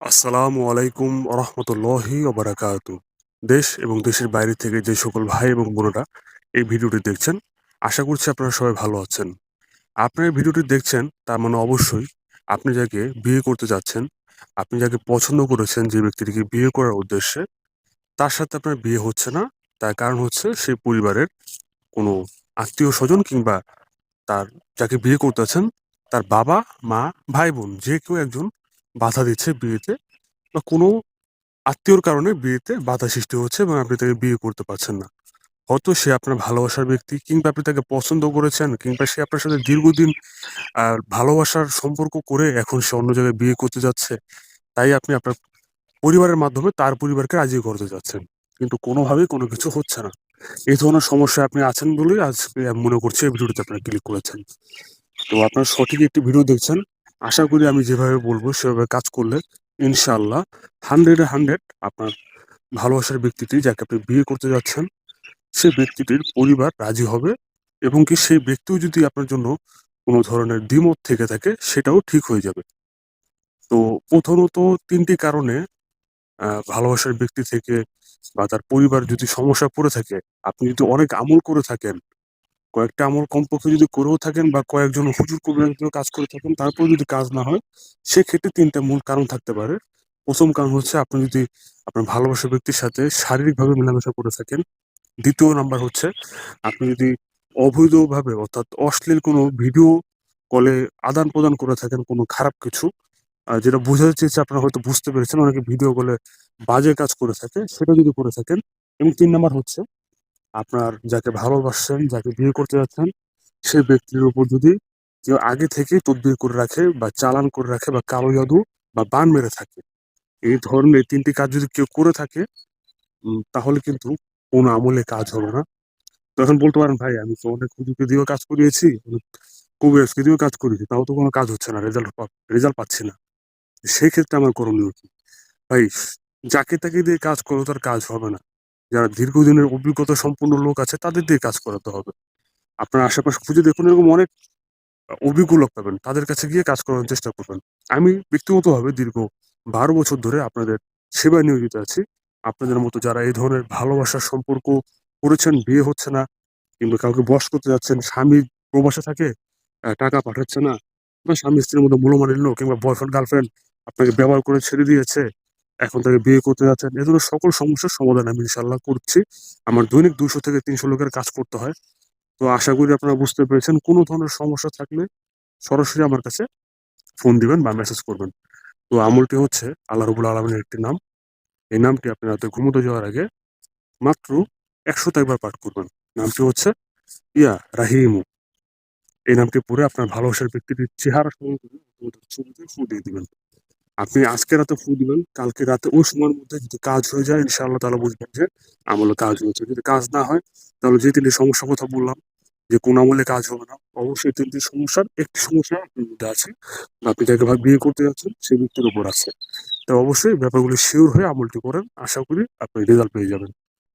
আসসালামু আলাইকুম রহমতুল্লাহি ওবারাকাতু দেশ এবং দেশের বাইরে থেকে যে সকল ভাই এবং বোনেরা এই ভিডিওটি দেখছেন, আশা করছি আপনারা সবাই ভালো আছেন। আপনার এই ভিডিওটি দেখছেন, তার মানে অবশ্যই আপনি যাকে বিয়ে করতে যাচ্ছেন, আপনি যাকে পছন্দ করেছেন যে ব্যক্তিটিকে বিয়ে করার উদ্দেশ্যে, তার সাথে আপনার বিয়ে হচ্ছে না। তার কারণ হচ্ছে সেই পরিবারের কোনো আত্মীয় স্বজন কিংবা তার যাকে বিয়ে করতে আছেন তার বাবা, মা, ভাই, বোন, যে কেউ একজন বাধা দিচ্ছে বিয়েতে বা কোনো আত্মীয়র কারণে বিয়েতে বাধা সৃষ্টি হচ্ছে এবং আপনি তাকে বিয়ে করতে পারছেন না। হয়তো সে আপনার ভালোবাসার ব্যক্তি কিংবা আপনি তাকে পছন্দ করেছেন কিংবা সে আপনার সাথে দীর্ঘদিন ভালোবাসার সম্পর্ক করে এখন সে অন্য জায়গায় বিয়ে করতে যাচ্ছে, তাই আপনি আপনার পরিবারের মাধ্যমে তার পরিবারকে রাজি করতে যাচ্ছেন। কিন্তু কোনোভাবেই কোনো কিছু হচ্ছে না। এই ধরনের সমস্যায় আপনি আছেন বলেই আমি মনে করছি এই ভিডিওটিতে আপনারা ক্লিক করেছেন। তো আপনার সঠিক একটি ভিডিও দেখছেন আশা করি আমি যেভাবে বলব, সেভাবে কাজ করলে ইনশাআল্লাহ হান্ড্রেডে হান্ড্রেড আপনার ভালোবাসার ব্যক্তিটি যাকে আপনি বিয়ে করতে যাচ্ছেন, সে ব্যক্তিটির পরিবার রাজি হবে এবং কি সেই ব্যক্তিও যদি আপনার জন্য কোনো ধরনের দ্বিমত থেকে থাকে, সেটাও ঠিক হয়ে যাবে। তো প্রথমত তিনটি কারণে ভালোবাসার ব্যক্তি থেকে বা তার পরিবার যদি সমস্যা পড়ে থাকে, আপনি যদি অনেক আমল করে থাকেন কয়েকটা আমল কমপক্ষে যদি করেও থাকেন বা কয়েকজন হুজুর কবিরাজের কাজ করে থাকেন তারপর যদি কাজ না হয়, সেক্ষেত্রে তিনটা মূল কারণ থাকতে পারে। প্রথম কারণ হচ্ছে আপনি যদি আপনার ভালোবাসা ব্যক্তির সাথে শারীরিকভাবে মেলামেশা করে থাকেন। দ্বিতীয় নাম্বার হচ্ছে আপনি যদি অবৈধভাবে অর্থাৎ অশ্লীল কোনো ভিডিও কলে আদান প্রদান করে থাকেন কোনো খারাপ কিছু যেটা বোঝাতে চেয়েছে আপনারা হয়তো বুঝতে পেরেছেন, অনেকে ভিডিও কলে বাজে কাজ করে থাকে, সেটা যদি করে থাকেন। এবং তিন নাম্বার হচ্ছে আপনার যাকে ভালোবাসছেন, যাকে বিয়ে করতে যাচ্ছেন, সেই ব্যক্তির উপর যদি কেউ আগে থেকেই তদবির করে রাখে বা চালান করে রাখে বা কালো জাদু বা বান মেরে থাকে, এই ধরনের তিনটি কাজ যদি কেউ করে থাকে তাহলে কিন্তু কোনো আমলে কাজ হবে না। তো এখন বলতে পারেন, ভাই, আমি তো অনেক হুজুরকে দিয়েও কাজ করিয়েছি, অনেক দিয়েও কাজ করিয়েছি, তাও তো কোনো কাজ হচ্ছে না রেজাল্ট রেজাল্ট পাচ্ছি না। সেক্ষেত্রে আমার করণীয় কি? ভাই, যাকে তাকে দিয়ে কাজ করো, তার কাজ হবে না। যারা দীর্ঘদিনের অভিজ্ঞতা সম্পন্ন লোক আছে, তাদের দিয়ে কাজ করাতে হবে। আপনার আশেপাশে খুঁজে দেখুন, এরকম অনেক অভিজ্ঞ লোক পাবেন। তাদের কাছে গিয়ে কাজ করানোর চেষ্টা করবেন। আমি ব্যক্তিগতভাবে দীর্ঘ বারো বছর ধরে আপনাদের সেবায় নিয়োজিত আছি। আপনাদের মতো যারা এই ধরনের ভালোবাসার সম্পর্ক করেছেন, বিয়ে হচ্ছে না, কিংবা কাউকে বশ করতে যাচ্ছেন, স্বামী প্রবাসে থাকে টাকা পাঠাচ্ছে না, বা স্বামী স্ত্রীর মতো মধ্যে মূল্যমানিন্য কিংবা বয়ফ্রেন্ড গার্লফ্রেন্ড আপনাকে ব্যবহার করে ছেড়ে দিয়েছে এখন তাকে বিয়ে করতে যাচ্ছেন। এ ধরনের সকল সমস্যার সমাধান আমি ইনশাল্লাহ করছি। আমার দৈনিক দুশো থেকে তিনশো লোকের কাজ করতে হয়। তো আশা করি আপনারা বুঝতে পেরেছেন, কোনো ধরনের সমস্যা থাকলে সরাসরি আমার কাছে ফোন দিবেন বা মেসেজ করবেন। তো আমলটি হচ্ছে আল্লাহ রবুল আলমিনের একটি নাম। এই নামটি আপনি রাতে ঘুমোতে যাওয়ার আগে মাত্র একশো একবার পাঠ করবেন। নামটি হচ্ছে ইয়া রাহিমু। এই নামটি পড়ে আপনার ভালোবাসার ব্যক্তিটির চেহারা ছবিতে দিয়ে দিবেন। আপনি আজকে রাতে ফু দিবেন, কালকে রাতে ওই সময়ের মধ্যে যদি কাজ হয়ে যায়, ইনশাআল্লাহ তাহলে বুঝবেন যে আমলে কাজ হয়েছে। যদি কাজ না হয়, তাহলে যে তিনটি সমস্যার কথা বললাম, যে কোন আমলে কাজ হবে না, অবশ্যই তিনটি সমস্যার একটি সমস্যা আপনার মধ্যে আছে। আপনি যাকে ভাবে বিয়ে করতে যাচ্ছেন সেই ব্যক্তির উপর আছে। তো অবশ্যই ব্যাপারগুলি শিওর হয়ে আমলটি করেন। আশা করি আপনি রেজাল্ট পেয়ে যাবেন।